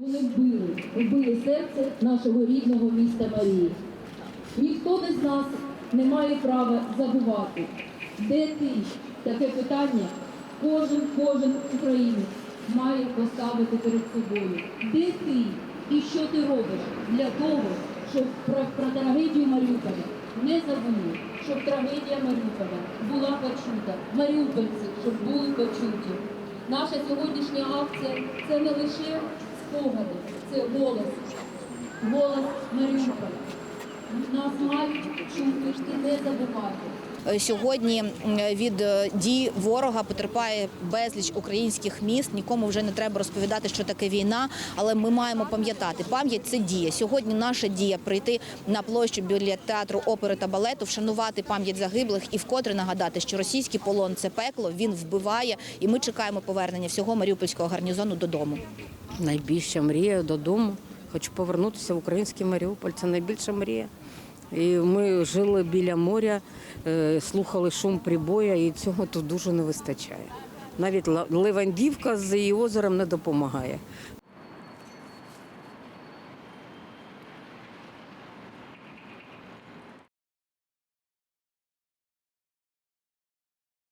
Вони вбили, вбили серце нашого рідного міста Марії. Ніхто з нас не має права забувати, де ти? Таке питання кожен, кожен українець має поставити перед собою. Де ти і що ти робиш для того, щоб про, про трагедію Маріуполя не забули, щоб трагедія Маріуполя була почута, маріупольці, щоб були почуті. Наша сьогоднішня акція це не лише спогади, це голос, голос Маріуполя. Нас мають чути і не забувати. Е, Сьогодні від е, дій ворога потерпає безліч українських міст. Нікому вже не треба розповідати, що таке війна, але ми маємо пам'ятати. Пам'ять це дія. Сьогодні наша дія прийти на площу біля театру опери та балету, вшанувати пам'ять загиблих і вкотре нагадати, що російський полон це пекло. Він вбиває, і ми чекаємо повернення всього маріупольського гарнізону додому. Найбільша мрія додому. Хочу повернутися в український Маріуполь. Це найбільша мрія. І ми жили біля моря, е, слухали шум прибоя, і цього тут дуже не вистачає. Навіть Левандівка з її озером не допомагає.